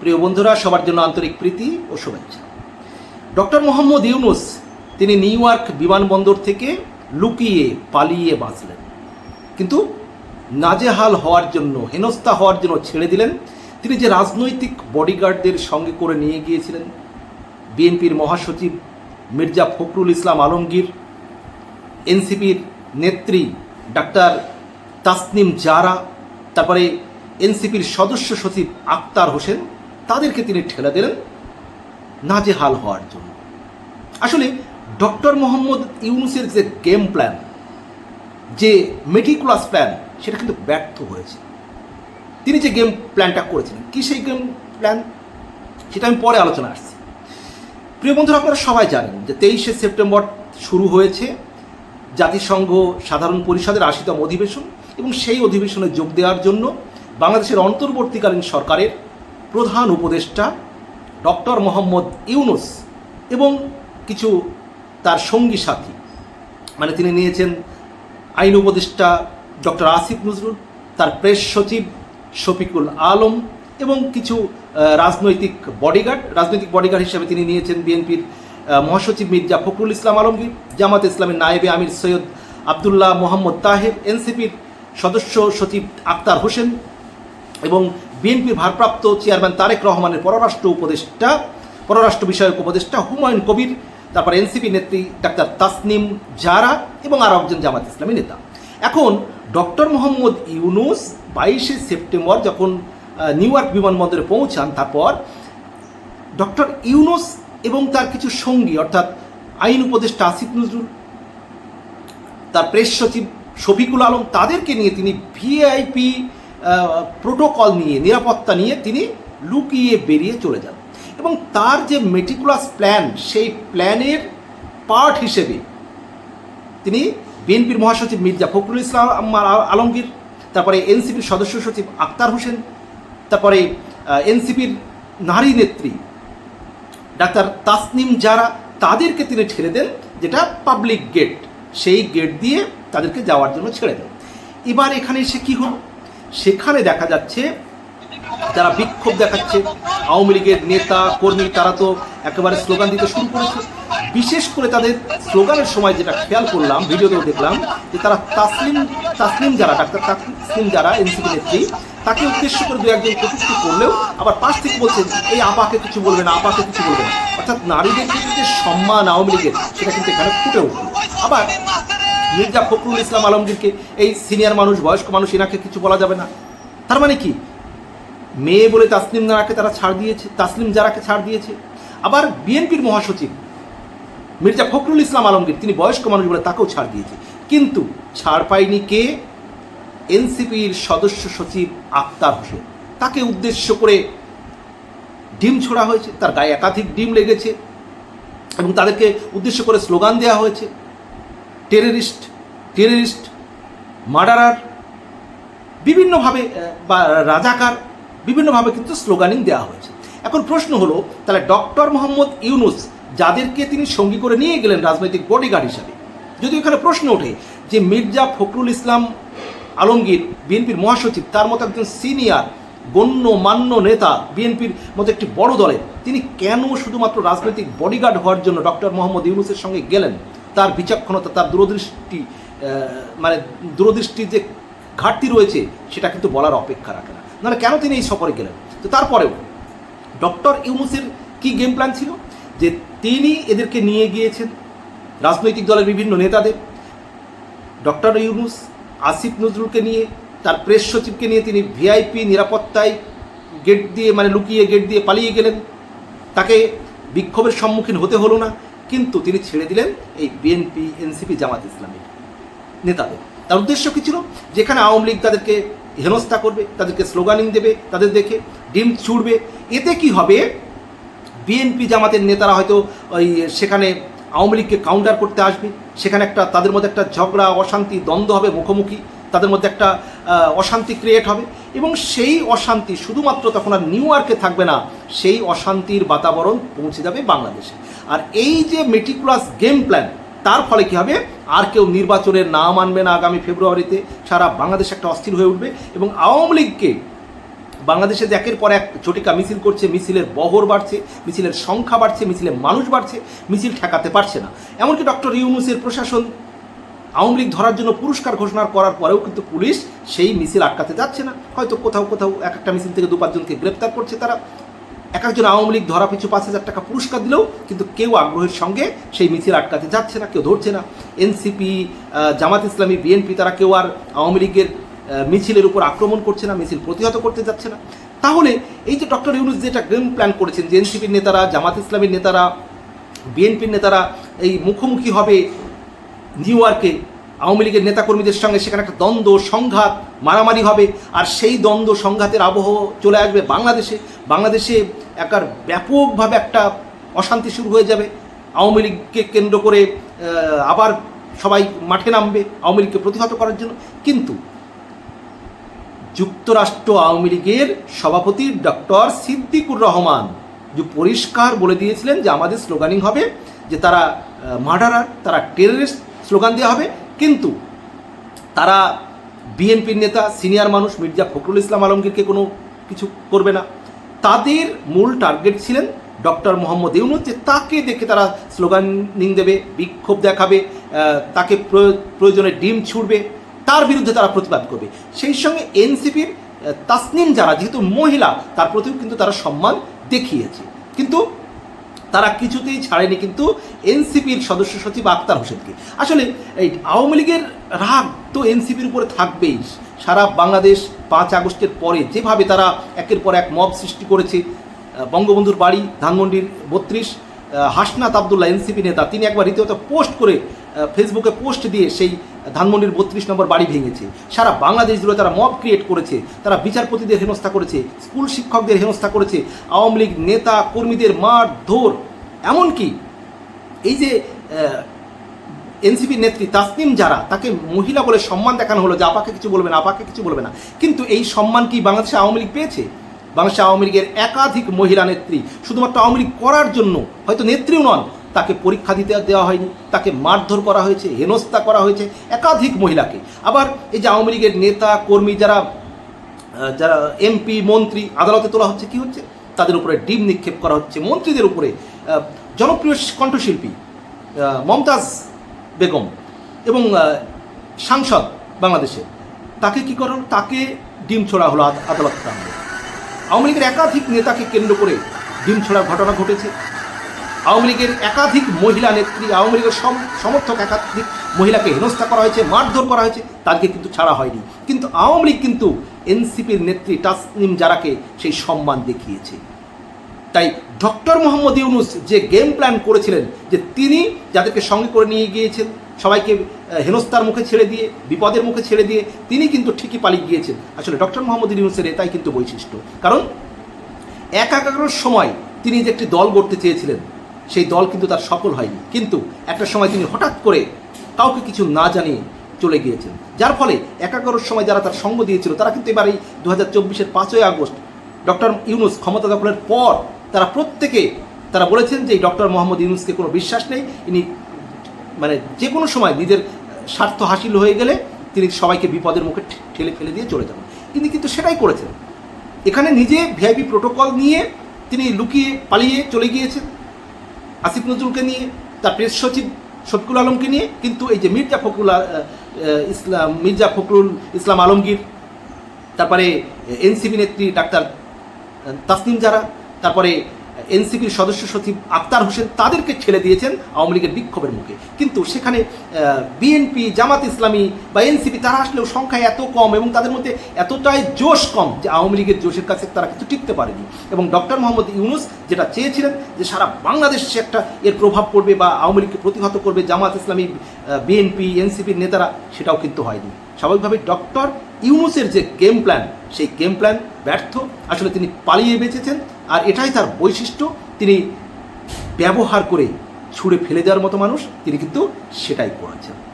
প্রিয় বন্ধুরা, সবার জন্য আন্তরিক প্রীতি ও শুভেচ্ছা। ডক্টর মোহাম্মদ ইউনুস, তিনি নিউ ইয়র্ক বিমানবন্দর থেকে লুকিয়ে পালিয়ে বাঁচলেন। কিন্তু নাজেহাল হওয়ার জন্য, হেনস্থা হওয়ার জন্য ছেড়ে দিলেন। তিনি যে রাজনৈতিক বডিগার্ডদের সঙ্গে করে নিয়ে গিয়েছিলেন, বিএনপির মহাসচিব মির্জা ফখরুল ইসলাম আলমগীর, এনসিপির নেত্রী ডাক্তার তাসনিম জারা, তারপরে এনসিপির সদস্য সচিব আক্তার হোসেন তাদেরকে তিনি ঠেলে দিলেন নাজেহাল হওয়ার জন্য। আসলে ডক্টর মোহাম্মদ ইউনুসের যে গেম প্ল্যান, যে মেটিকুলাস প্ল্যান, সেটা কিন্তু ব্যর্থ হয়েছে। তিনি যে গেম প্ল্যানটা করেছিলেন, কী সেই গেম প্ল্যান? সেটা আমি পরে আলোচনা আসছি প্রিয় বন্ধুরা, আপনারা সবাই জানেন যে তেইশে সেপ্টেম্বর শুরু হয়েছে জাতিসংঘ সাধারণ পরিষদের আশিতম অধিবেশন এবং সেই অধিবেশনে যোগ দেওয়ার জন্য বাংলাদেশের অন্তর্বর্তীকালীন সরকারের প্রধান উপদেষ্টা ডক্টর মোহাম্মদ ইউনুস এবং কিছু তার সঙ্গী সাথী। মানে তিনি নিয়েছেন আইন উপদেষ্টা ডক্টর আসিফ নজরুল, তার প্রেস সচিব শফিকুল আলম এবং কিছু রাজনৈতিক বডিগার্ড রাজনৈতিক বডিগার্ড হিসেবে তিনি নিয়েছেন বিএনপির মহাসচিব মির্জা ফখরুল ইসলাম আলমগীর, জামাত ইসলামের নায়েবে আমির সৈয়দ আবদুল্লাহ মোহাম্মদ তাহের, এনসিপির সদস্য সচিব আক্তার হোসেন এবং বিএনপির ভারপ্রাপ্ত চেয়ারম্যান তারেক রহমানের পররাষ্ট্র উপদেষ্টা, পররাষ্ট্র বিষয়ক উপদেষ্টা হুমায়ুন কবির, তারপর এনসিপি নেত্রী ডাক্তার তাসনিম জারা এবং আরও একজন জামাত ইসলামী নেতা। এখন ডক্টর মোহাম্মদ ইউনুস বাইশে সেপ্টেম্বর যখন নিউ ইয়র্ক বিমানবন্দরে পৌঁছান, তারপর ডক্টর ইউনুস এবং তার কিছু সঙ্গী, অর্থাৎ আইন উপদেষ্টা আসিফ নজরুল, তার প্রেস সচিব শফিকুল আলম, তাদেরকে নিয়ে তিনি ভিআইপি প্রোটোকল নিয়ে, নিরাপত্তা নিয়ে তিনি লুকিয়ে বেরিয়ে চলে যান। এবং তার যে মেটিকুলাস প্ল্যান সেই প্ল্যানের পার্ট হিসেবে তিনি বিএনপির মহাসচিব মির্জা ফখরুল ইসলাম আলমগীর, তারপরে এনসিপির সদস্য সচিব আক্তার হোসেন, তারপরে এনসিপির নারী নেত্রী ডাক্তার তাসনিম যারা তাদেরকে তিনি ছেড়ে দেন, যেটা পাবলিক গেট সেই গেট দিয়ে তাদেরকে যাওয়ার জন্য ছেড়ে দেন। এবার এখানে এসে কী হলো? সেখানে দেখা যাচ্ছে, যারা বিক্ষোভ দেখাচ্ছে, আওয়ামী লীগের নেতা, কর্মী, তারা তো একেবারে স্লোগান দিতে শুরু করেছে। বিশেষ করে তাদের স্লোগানের সময় যেটা খেয়াল করলাম, ভিডিওতেও দেখলাম, যে তারা তাসলিম তাসলিম যারা, ডাক্তার তাসলিম যারা, এনসিপি নেত্রী, তাকে উদ্দেশ্য করে দু একজন কটূক্তি করলেও আবার পাশ থেকে বলছেন এই আপাকে কিছু বলবে না, আপাকে কিছু বলবে না। অর্থাৎ নারীদের প্রতি যে সম্মান আওয়ামী লীগের, সেটা কিন্তু এখানে ফুটে উঠল। আবার মির্জা ফখরুল ইসলাম আলমগীরকে এই সিনিয়র মানুষ, বয়স্ক মানুষ, এনাকে কিছু বলা যাবে না। তার মানে কি? মেয়ে বলে তাসলিম জারাকে তারা ছাড় দিয়েছে, তাসলিম জারাকে ছাড় দিয়েছে। আবার বিএনপির মহাসচিব মির্জা ফখরুল ইসলাম আলমগীর, তিনি বয়স্ক মানুষ বলে তাকেও ছাড় দিয়েছে। কিন্তু ছাড় পায়নি কে? এনসিপির সদস্য সচিব আক্তার হোসেন। তাকে উদ্দেশ্য করে ডিম ছোড়া হয়েছে, তার গায়ে একাধিক ডিম লেগেছে এবং তাদেরকে উদ্দেশ্য করে স্লোগান দেওয়া হয়েছে। টেররিস্ট টেররিস্ট মার্ডারার বিভিন্নভাবে বা রাজাকার, বিভিন্নভাবে কিন্তু স্লোগানিং দেওয়া হয়েছে। এখন প্রশ্ন হলো, তাহলে ডক্টর মোহাম্মদ ইউনুস যাদেরকে তিনি সঙ্গী করে নিয়ে গেলেন রাজনৈতিক বডিগার্ড হিসাবে, যদি এখানে প্রশ্ন ওঠে যে মির্জা ফখরুল ইসলাম আলমগীর, বিএনপির মহাসচিব, তার মতো একজন সিনিয়র গণ্য মান্য নেতা, বিএনপির মতো একটি বড় দলের, তিনি কেন শুধুমাত্র রাজনৈতিক বডিগার্ড হওয়ার জন্য ডক্টর মোহাম্মদ ইউনুসের সঙ্গে গেলেন? তার বিচক্ষণতা, তার দূরদৃষ্টি মানে দূরদৃষ্টির যে ঘাটতি রয়েছে, সেটা কিন্তু বলার অপেক্ষা রাখে না। নাহলে কেন তিনি এই সফরে গেলেন? তো তারপরেও, ডক্টর ইউনুসের কি গেম প্ল্যান ছিল? যে তিনি এদেরকে নিয়ে গিয়েছেন রাজনৈতিক দলের বিভিন্ন নেতাদের, ডক্টর ইউনুস, আসিফ নজরুলকে নিয়ে, তার প্রেস সচিবকে নিয়ে তিনি ভিআইপি নিরাপত্তায় গেট দিয়ে মানে লুকিয়ে গেট দিয়ে পালিয়ে গেলেন। তাকে বিক্ষোভের সম্মুখীন হতে হলো না। কিন্তু তিনি ছেড়ে দিলেন এই বিএনপি, এনসিপি, জামাত ইসলামী নেতাদের। তার উদ্দেশ্য কী ছিল? যেখানে আওয়ামী লীগ তাদেরকে হেনস্থা করবে, তাদেরকে স্লোগানিং দেবে, তাদের দেখে ডিম ছুড়বে। এতে কি হবে? বিএনপি, জামাতের নেতারা হয়তো ওই সেখানে আওয়ামী লীগকে কাউন্টার করতে আসবে। সেখানে একটা তাদের মধ্যে একটা ঝগড়া, অশান্তি, দ্বন্দ্ব হবে মুখোমুখি। তাদের মধ্যে একটা অশান্তি ক্রিয়েট হবে। এবং সেই অশান্তি শুধুমাত্র তখন আর নিউ ইয়র্কে থাকবে না, সেই অশান্তির বাতাবরণ পৌঁছে যাবে বাংলাদেশে। আর এই যে মেটিকুলাস গেম প্ল্যান তার ফলে কী হবে? আর কেউ নির্বাচনের না মানবে না আগামী ফেব্রুয়ারিতে, সারা বাংলাদেশ একটা অস্থির হয়ে উঠবে এবং আওয়ামী লীগকে বাংলাদেশে একের পর এক চটিকা মিছিল করছে, মিছিলের বহর বাড়ছে, মিছিলের সংখ্যা বাড়ছে, মিছিলের মানুষ বাড়ছে, মিছিল ঠেকাতে পারছে না। এমনকি ডক্টর ইউনুসের প্রশাসন আওয়ামী লীগ ধরার জন্য পুরস্কার ঘোষণা করার পরেও কিন্তু পুলিশ সেই মিছিল আটকাতে যাচ্ছে না। হয়তো কোথাও কোথাও এক একটা মিছিল থেকে দু পাঁচজনকে গ্রেপ্তার করছে তারা। এক একজন আওয়ামী লীগ ধরা পিছু পাঁচ হাজার টাকা পুরস্কার দিলেও কিন্তু কেউ আগ্রহের সঙ্গে সেই মিছিল আটকাতে যাচ্ছে না, কেউ ধরছে না। এনসিপি জামাত ইসলামী বিএনপি তারা কেউ আর আওয়ামী লীগের মিছিলের উপর আক্রমণ করছে না, মিছিল প্রতিহত করতে যাচ্ছে না। তাহলে এই যে ডক্টর ইউনুস যেটা গেম প্ল্যান করেছেন যে এনসিপির নেতারা, জামাত ইসলামীর নেতারা বিএনপির নেতারা এই মুখোমুখি হবে নিউ ইয়র্কে আওয়ামী লীগের নেতাকর্মীদের সঙ্গে সেখানে একটা দ্বন্দ্ব, সংঘাত, মারামারি হবে, আর সেই দ্বন্দ্ব, সংঘাতের আবহ চলে আসবে বাংলাদেশে। বাংলাদেশে একার ব্যাপকভাবে একটা অশান্তি শুরু হয়ে যাবে। আওয়ামী লীগকে কেন্দ্র করে আবার সবাই মাঠে নামবে আওয়ামী লীগকে প্রতিহত করার জন্য। কিন্তু যুক্তরাষ্ট্র আওয়ামী লীগের সভাপতি ডক্টর সিদ্দিকুর রহমান যে পরিষ্কার বলে দিয়েছিলেন যে আমাদের স্লোগানিং হবে যে তারা মার্ডারার, তারা টেররিস্ট স্লোগান দেওয়া হবে। কিন্তু তারা বিএনপির নেতা, সিনিয়র মানুষ, মির্জা ফখরুল ইসলাম আলমগীরকে কোনো কিছু করবে না। তাদের মূল টার্গেট ছিলেন ডক্টর মোহাম্মদ ইউনুস যে তাকে দেখে তারা স্লোগানিং দেবে, বিক্ষোভ দেখাবে তাকে প্রয়- প্রয়োজনে ডিম ছুড়বে, তার বিরুদ্ধে তারা প্রতিবাদ করবে। সেই সঙ্গে এনসিপির তাসনিম যারা, যেহেতু মহিলা, তার প্রতিও কিন্তু তারা সম্মান দেখিয়েছে। কিন্তু তারা কিছুতেই ছাড়েনি কিন্তু এনসিপির সদস্য সচিব আক্তার হোসেনকে। আসলে এই আওয়ামী লীগের রাগ তো এনসিপির উপরে থাকবেই। সারা বাংলাদেশ পাঁচ আগস্টের পরে যেভাবে তারা একের পর এক মব সৃষ্টি করেছে বঙ্গবন্ধুর বাড়ি ধানমন্ডির বত্রিশ হাসনাত আবদুল্লাহ, এনসিপি নেতা, তিনি একবার রীতিমতো পোস্ট করে ফেসবুকে পোস্ট দিয়ে সেই ধানমন্ডির বত্রিশ নম্বর বাড়ি ভেঙেছে। সারা বাংলাদেশ জুড়ে তারা মব ক্রিয়েট করেছে, তারা বিচারপতিদের হেনস্থা করেছে স্কুল শিক্ষকদের হেনস্থা করেছে, আওয়ামী লীগ নেতা কর্মীদের মার ধর এমনকি এই যে এনসিপি নেত্রী তাসনিম যারা তাকে মহিলা বলে সম্মান দেখানো হলো যে আপাকে কিছু বলবে না, আপাকে কিছু বলবে না। কিন্তু এই সম্মান কি বাংলাদেশে আওয়ামী লীগ পেয়েছে? বাংলাদেশে আওয়ামী লীগের একাধিক মহিলা নেত্রী শুধুমাত্র আওয়ামী লীগ করার জন্য হয়তো নেত্রীও নন, তাকে পরীক্ষা দিতে দেওয়া হয়নি, তাকে মারধর করা হয়েছে, হেনস্থা করা হয়েছে একাধিক মহিলাকে আবার এই যে আওয়ামী লীগের নেতা, কর্মী যারা যারা এমপি, মন্ত্রী, আদালতে তোলা হচ্ছে, কি হচ্ছে তাদের উপরে ডিম নিক্ষেপ করা হচ্ছে মন্ত্রীদের উপরে জনপ্রিয় কণ্ঠশিল্পী মমতাজ বেগম এবং সাংসদ বাংলাদেশে, তাকে কি করা হলো? তাকে ডিম ছোড়া হলো আদ- আদালত প্রাঙ্গণে। আওয়ামী লীগের একাধিক নেতাকে কেন্দ্র করে ডিম ছোড়ার ঘটনা ঘটেছে। আওয়ামী লীগের একাধিক মহিলা নেত্রী, আওয়ামী লীগের সমর্থক একাধিক মহিলাকে হেনস্থা করা হয়েছে, মারধর করা হয়েছে, তাদেরকে কিন্তু ছাড়া হয়নি। কিন্তু আওয়ামী লীগ কিন্তু এনসিপির নেত্রী তাসনিম জারাকে সেই সম্মান দেখিয়েছে। তাই ডক্টর মোহাম্মদ ইউনুস যে গেম প্ল্যান করেছিলেন, যে তিনি যাদেরকে সঙ্গে করে নিয়ে গিয়েছেন, সবাইকে আহ, হেনস্থার মুখে ছেড়ে দিয়ে বিপদের মুখে ছেড়ে দিয়ে তিনি কিন্তু ঠিকই পালিয়ে গিয়েছেন। আসলে ডক্টর মোহাম্মদ ইউনুসের এটাই কিন্তু বৈশিষ্ট্য। কারণ এক একাগ্রর সময় তিনি যে একটি দল গড়তে চেয়েছিলেন সেই দল কিন্তু তার সফল হয়নি। কিন্তু একটা সময় তিনি হঠাৎ করে কাউকে কিছু না জানিয়ে চলে গিয়েছেন। যার ফলে একাগ্রর সময় যারা তার সঙ্গ দিয়েছিল তারা কিন্তু এবার এই দু হাজার চব্বিশের পাঁচই আগস্ট ডক্টর ইউনুস ক্ষমতা দখলের পর তারা প্রত্যেকে তারা বলেছেন যে ডক্টর মোহাম্মদ ইউনুসকে কোনো বিশ্বাস নেই। ইনি মানে যে কোনো সময় নিজের স্বার্থ হাসিল হয়ে গেলে তিনি সবাইকে বিপদের মুখে ঠেলে ফেলে দিয়ে চলে যাবেন। তিনি কিন্তু সেটাই করেছেন। এখানে নিজে ভিআইপি প্রোটোকল নিয়ে তিনি লুকিয়ে পালিয়ে চলে গিয়েছেন। আসিফ নজরুলকে নিয়ে, তার প্রেস সচিব শফিকুল আলমকে নিয়ে, কিন্তু এই যে মির্জা ফখরুল ইসলাম, মির্জা ফখরুল ইসলাম আলমগীর, তারপরে এনসিপি নেত্রী ডাক্তার তাসনিম যারা তারপরে এনসিপির সদস্য সচিব আক্তার হোসেন তাদেরকে ঠেলে দিয়েছেন আওয়ামী লীগের বিক্ষোভের মুখে। কিন্তু সেখানে বিএনপি, জামাত ইসলামী বা এনসিপি তারা আসলেও সংখ্যা এত কম এবং তাদের মধ্যে এতটাই জোশ কম যে আওয়ামী লীগের জোশের কাছে তারা কিন্তু টিকতে পারেনি। এবং ডক্টর মোহাম্মদ ইউনুস যেটা চেয়েছিলেন যে সারা বাংলাদেশে একটা এর প্রভাব পড়বে বা আওয়ামী লীগকে প্রতিহত করবে জামাত ইসলামী বিএনপি, এনসিপির নেতারা, সেটাও কিন্তু হয়নি। স্বাভাবিকভাবে ডক্টর ইউনুসের যে গেম প্ল্যান সেই গেম প্ল্যান ব্যর্থ। আসলে তিনি পালিয়ে বেঁচেছেন। আর এটাই তার বৈশিষ্ট্য। তিনি ব্যবহার করে ছুঁড়ে ফেলে দেওয়ার মতো মানুষ। তিনি কিন্তু সেটাই করেছেন।